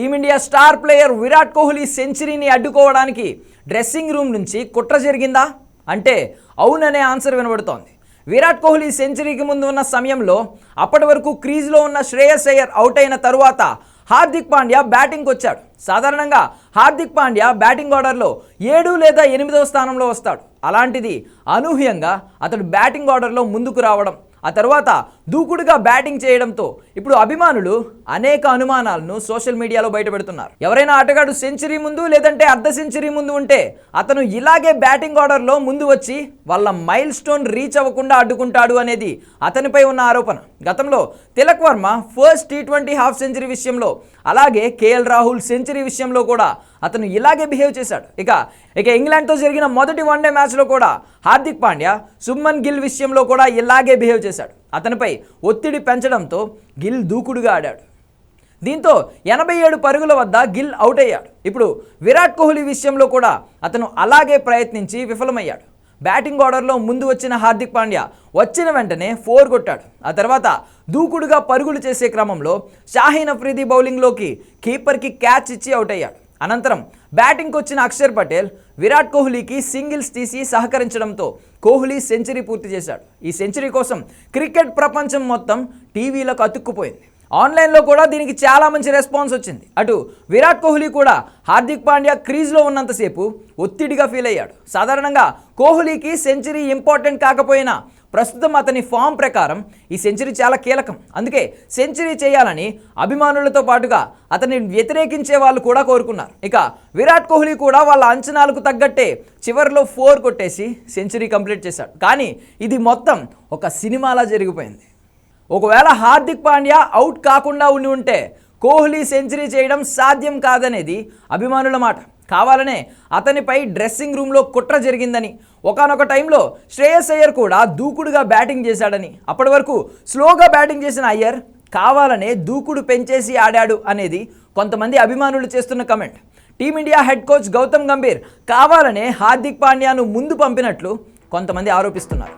Team India star player Virat Kohli సెంచరీని అడ్డుకోవడానికి dressing room నుంచి కుట్ర జరిగిందా? అంటే అవుననే ఆన్సర్ వినబడుతోంది. విరాట్ కోహ్లీ సెంచరీకి ముందు ఉన్న సమయంలో అప్పటి వరకు క్రీజ్లో ఉన్న శ్రేయస్ అయ్యర్ అవుట్ అయిన తరువాత హార్దిక్ పాండ్యా బ్యాటింగ్కి వచ్చాడు సాధారణంగా హార్దిక్ పాండ్యా బ్యాటింగ్ ఆర్డర్లో ఏడు లేదా ఎనిమిదవ స్థానంలో వస్తాడు. అలాంటిది అనూహ్యంగా అతడు బ్యాటింగ్ ఆర్డర్లో ముందుకు రావడం ఆ తర్వాత దూకుడుగా బ్యాటింగ్ చేయడంతో ఇప్పుడు అభిమానులు అనేక అనుమానాలను సోషల్ మీడియాలో బయటపెడుతున్నారు. ఎవరైనా ఆటగాడు సెంచరీ ముందు లేదంటే అర్ధ సెంచరీ ముందు ఉంటే అతను ఇలాగే బ్యాటింగ్ ఆర్డర్లో ముందు వచ్చి వాళ్ళ మైల్ స్టోన్ రీచ్ అవ్వకుండా అడ్డుకుంటాడు అనేది అతనిపై ఉన్న ఆరోపణ. గతంలో Tilak Varma first T twenty half century విషయంలో అలాగే కేఎల్ రాహుల్ సెంచరీ విషయంలో కూడా అతను ఇలాగే బిహేవ్ చేశాడు. ఇక ఇక ఇంగ్లాండ్తో జరిగిన మొదటి వన్డే మ్యాచ్లో కూడా హార్దిక్ పాండ్యా సుమ్మన్ గిల్ విషయంలో కూడా ఇలాగే బిహేవ్ చేశాడు. అతనిపై ఒత్తిడి పెంచడంతో గిల్ దూకుడుగా ఆడాడు. దీంతో ఎనభై ఏడు పరుగుల వద్ద గిల్ అవుట్ అయ్యాడు. ఇప్పుడు విరాట్ కోహ్లీ విషయంలో కూడా అతను అలాగే ప్రయత్నించి విఫలమయ్యాడు. బ్యాటింగ్ ఆర్డర్లో ముందు వచ్చిన హార్దిక్ పాండ్యా వచ్చిన వెంటనే ఫోర్ కొట్టాడు. ఆ తర్వాత దూకుడుగా పరుగులు చేసే క్రమంలో షాహీన్ అఫ్రీది బౌలింగ్లోకి కీపర్కి క్యాచ్ ఇచ్చి అవుట్ అయ్యాడు. అనంతరం బ్యాటింగ్కి వచ్చిన అక్షర్ పటేల్ విరాట్ కోహ్లీకి సింగిల్స్ తీసి సహకరించడంతో కోహ్లీ సెంచరీ పూర్తి చేశాడు. ఈ సెంచరీ కోసం క్రికెట్ ప్రపంచం మొత్తం టీవీలకు అతుక్కుపోయింది. ఆన్లైన్లో కూడా దీనికి చాలా మంచి రెస్పాన్స్ వచ్చింది. అటు విరాట్ కోహ్లీ కూడా హార్దిక్ పాండ్యా క్రీజ్లో ఉన్నంతసేపు ఒత్తిడిగా ఫీల్ అయ్యాడు. సాధారణంగా కోహ్లీకి సెంచరీ ఇంపార్టెంట్ కాకపోయినా ప్రస్తుతం అతని ఫామ్ ప్రకారం ఈ సెంచరీ చాలా కీలకం. అందుకే సెంచరీ చేయాలని అభిమానులతో పాటుగా అతన్ని వ్యతిరేకించే వాళ్ళు కూడా కోరుకున్నారు. ఇక విరాట్ కోహ్లీ కూడా వాళ్ళ అంచనాలకు తగ్గట్టే చివరిలో ఫోర్ కొట్టేసి సెంచరీ కంప్లీట్ చేశాడు. కానీ ఇది మొత్తం ఒక సినిమాలా జరిగిపోయింది. ఒకవేళ హార్దిక్ పాండ్యా అవుట్ కాకుండా ఉండి ఉంటే కోహ్లీ సెంచరీ చేయడం సాధ్యం కాదనేది అభిమానుల మాట. కావాలనే అతనిపై డ్రెస్సింగ్ రూమ్లో కుట్ర జరిగిందని ఒకనొక టైంలో శ్రేయస్ అయ్యర్ కూడా దూకుడుగా బ్యాటింగ్ చేశాడని అప్పటి వరకు స్లోగా బ్యాటింగ్ చేసిన అయ్యర్ కావాలనే దూకుడు పెంచేసి ఆడాడు అనేది కొంతమంది అభిమానులు చేస్తున్న comment. Team India head coach Gautam Gambhir కావాలనే హార్దిక్ పాండ్యాను ముందు పంపినట్లు కొంతమంది ఆరోపిస్తున్నారు.